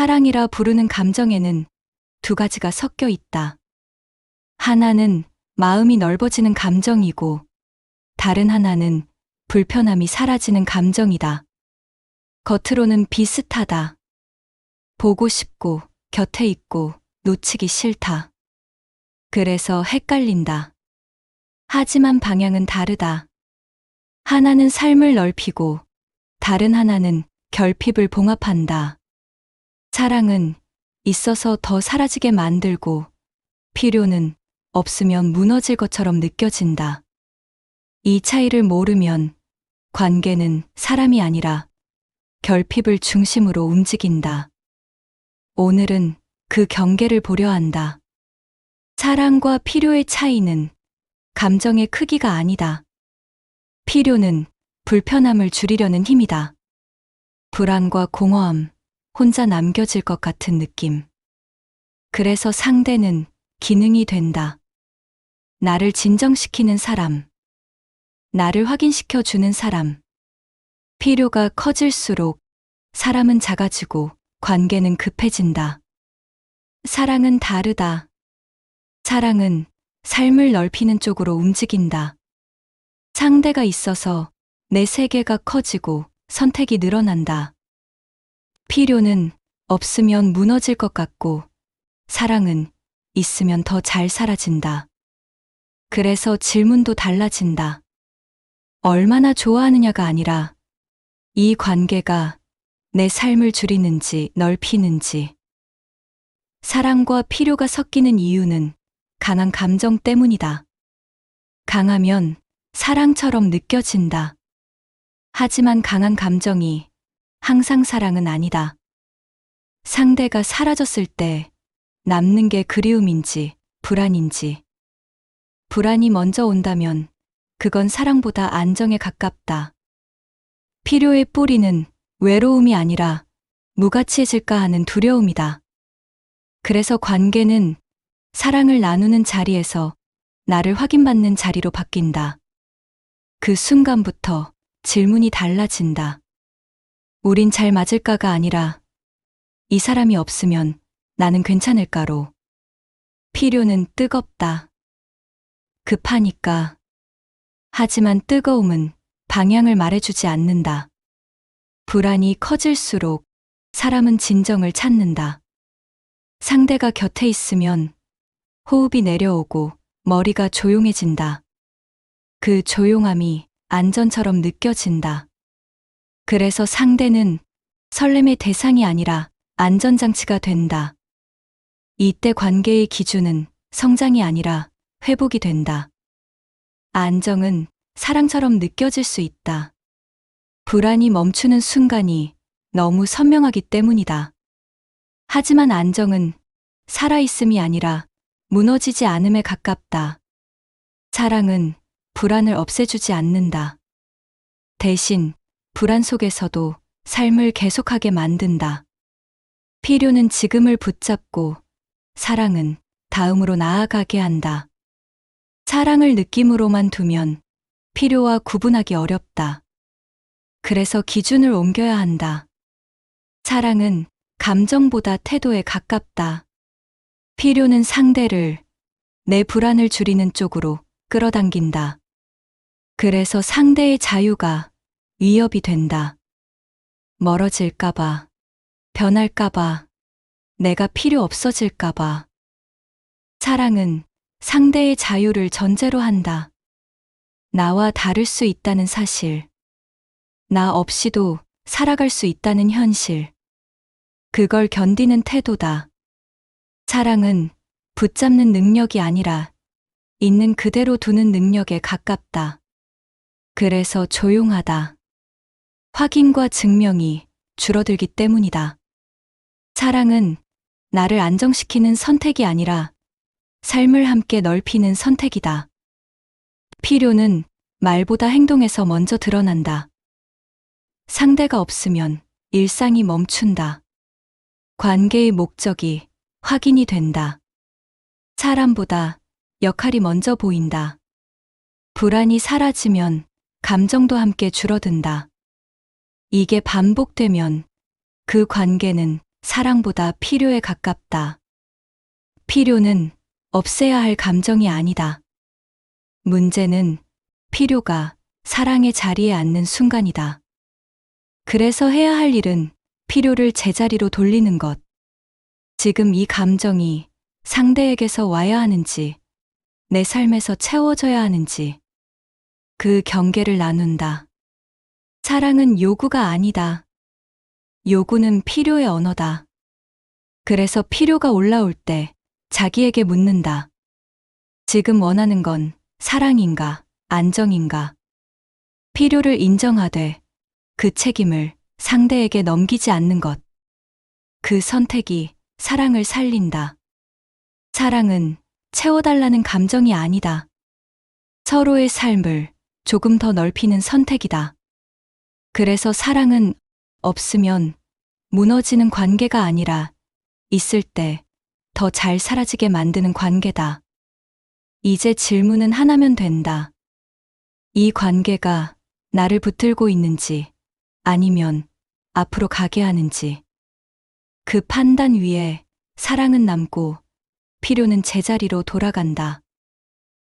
사랑이라 부르는 감정에는 두 가지가 섞여 있다. 하나는 마음이 넓어지는 감정이고 다른 하나는 불편함이 사라지는 감정이다. 겉으로는 비슷하다. 보고 싶고 곁에 있고 놓치기 싫다. 그래서 헷갈린다. 하지만 방향은 다르다. 하나는 삶을 넓히고 다른 하나는 결핍을 봉합한다. 사랑은 있어서 더 사라지게 만들고 필요는 없으면 무너질 것처럼 느껴진다. 이 차이를 모르면 관계는 사람이 아니라 결핍을 중심으로 움직인다. 오늘은 그 경계를 보려 한다. 사랑과 필요의 차이는 감정의 크기가 아니다. 필요는 불편함을 줄이려는 힘이다. 불안과 공허함, 혼자 남겨질 것 같은 느낌. 그래서 상대는 기능이 된다. 나를 진정시키는 사람. 나를 확인시켜 주는 사람. 필요가 커질수록 사람은 작아지고 관계는 급해진다. 사랑은 다르다. 사랑은 삶을 넓히는 쪽으로 움직인다. 상대가 있어서 내 세계가 커지고 선택이 늘어난다. 필요는 없으면 무너질 것 같고 사랑은 있으면 더 잘 사라진다. 그래서 질문도 달라진다. 얼마나 좋아하느냐가 아니라 이 관계가 내 삶을 줄이는지 넓히는지 사랑과 필요가 섞이는 이유는 강한 감정 때문이다. 강하면 사랑처럼 느껴진다. 하지만 강한 감정이 항상 사랑은 아니다. 상대가 사라졌을 때 남는 게 그리움인지 불안인지. 불안이 먼저 온다면 그건 사랑보다 안정에 가깝다. 필요의 뿌리는 외로움이 아니라 무가치해질까 하는 두려움이다. 그래서 관계는 사랑을 나누는 자리에서 나를 확인받는 자리로 바뀐다. 그 순간부터 질문이 달라진다. 우린 잘 맞을까가 아니라 이 사람이 없으면 나는 괜찮을까로. 필요는 뜨겁다. 급하니까. 하지만 뜨거움은 방향을 말해주지 않는다. 불안이 커질수록 사람은 진정을 찾는다. 상대가 곁에 있으면 호흡이 내려오고 머리가 조용해진다. 그 조용함이 안전처럼 느껴진다. 그래서 상대는 설렘의 대상이 아니라 안전장치가 된다. 이때 관계의 기준은 성장이 아니라 회복이 된다. 안정은 사랑처럼 느껴질 수 있다. 불안이 멈추는 순간이 너무 선명하기 때문이다. 하지만 안정은 살아있음이 아니라 무너지지 않음에 가깝다. 사랑은 불안을 없애주지 않는다. 대신 불안 속에서도 삶을 계속하게 만든다. 필요는 지금을 붙잡고 사랑은 다음으로 나아가게 한다. 사랑을 느낌으로만 두면 필요와 구분하기 어렵다. 그래서 기준을 옮겨야 한다. 사랑은 감정보다 태도에 가깝다. 필요는 상대를 내 불안을 줄이는 쪽으로 끌어당긴다. 그래서 상대의 자유가 위협이 된다. 멀어질까봐, 변할까봐, 내가 필요 없어질까봐. 사랑은 상대의 자유를 전제로 한다. 나와 다를 수 있다는 사실. 나 없이도 살아갈 수 있다는 현실. 그걸 견디는 태도다. 사랑은 붙잡는 능력이 아니라 있는 그대로 두는 능력에 가깝다. 그래서 조용하다. 확인과 증명이 줄어들기 때문이다. 사랑은 나를 안정시키는 선택이 아니라 삶을 함께 넓히는 선택이다. 필요는 말보다 행동에서 먼저 드러난다. 상대가 없으면 일상이 멈춘다. 관계의 목적이 확인이 된다. 사람보다 역할이 먼저 보인다. 불안이 사라지면 감정도 함께 줄어든다. 이게 반복되면 그 관계는 사랑보다 필요에 가깝다. 필요는 없애야 할 감정이 아니다. 문제는 필요가 사랑의 자리에 앉는 순간이다. 그래서 해야 할 일은 필요를 제자리로 돌리는 것. 지금 이 감정이 상대에게서 와야 하는지, 내 삶에서 채워져야 하는지, 그 경계를 나눈다. 사랑은 요구가 아니다. 요구는 필요의 언어다. 그래서 필요가 올라올 때 자기에게 묻는다. 지금 원하는 건 사랑인가, 안정인가? 필요를 인정하되 그 책임을 상대에게 넘기지 않는 것. 그 선택이 사랑을 살린다. 사랑은 채워달라는 감정이 아니다. 서로의 삶을 조금 더 넓히는 선택이다. 그래서 사랑은 없으면 무너지는 관계가 아니라 있을 때 더 잘 사라지게 만드는 관계다. 이제 질문은 하나면 된다. 이 관계가 나를 붙들고 있는지 아니면 앞으로 가게 하는지. 그 판단 위에 사랑은 남고 필요는 제자리로 돌아간다.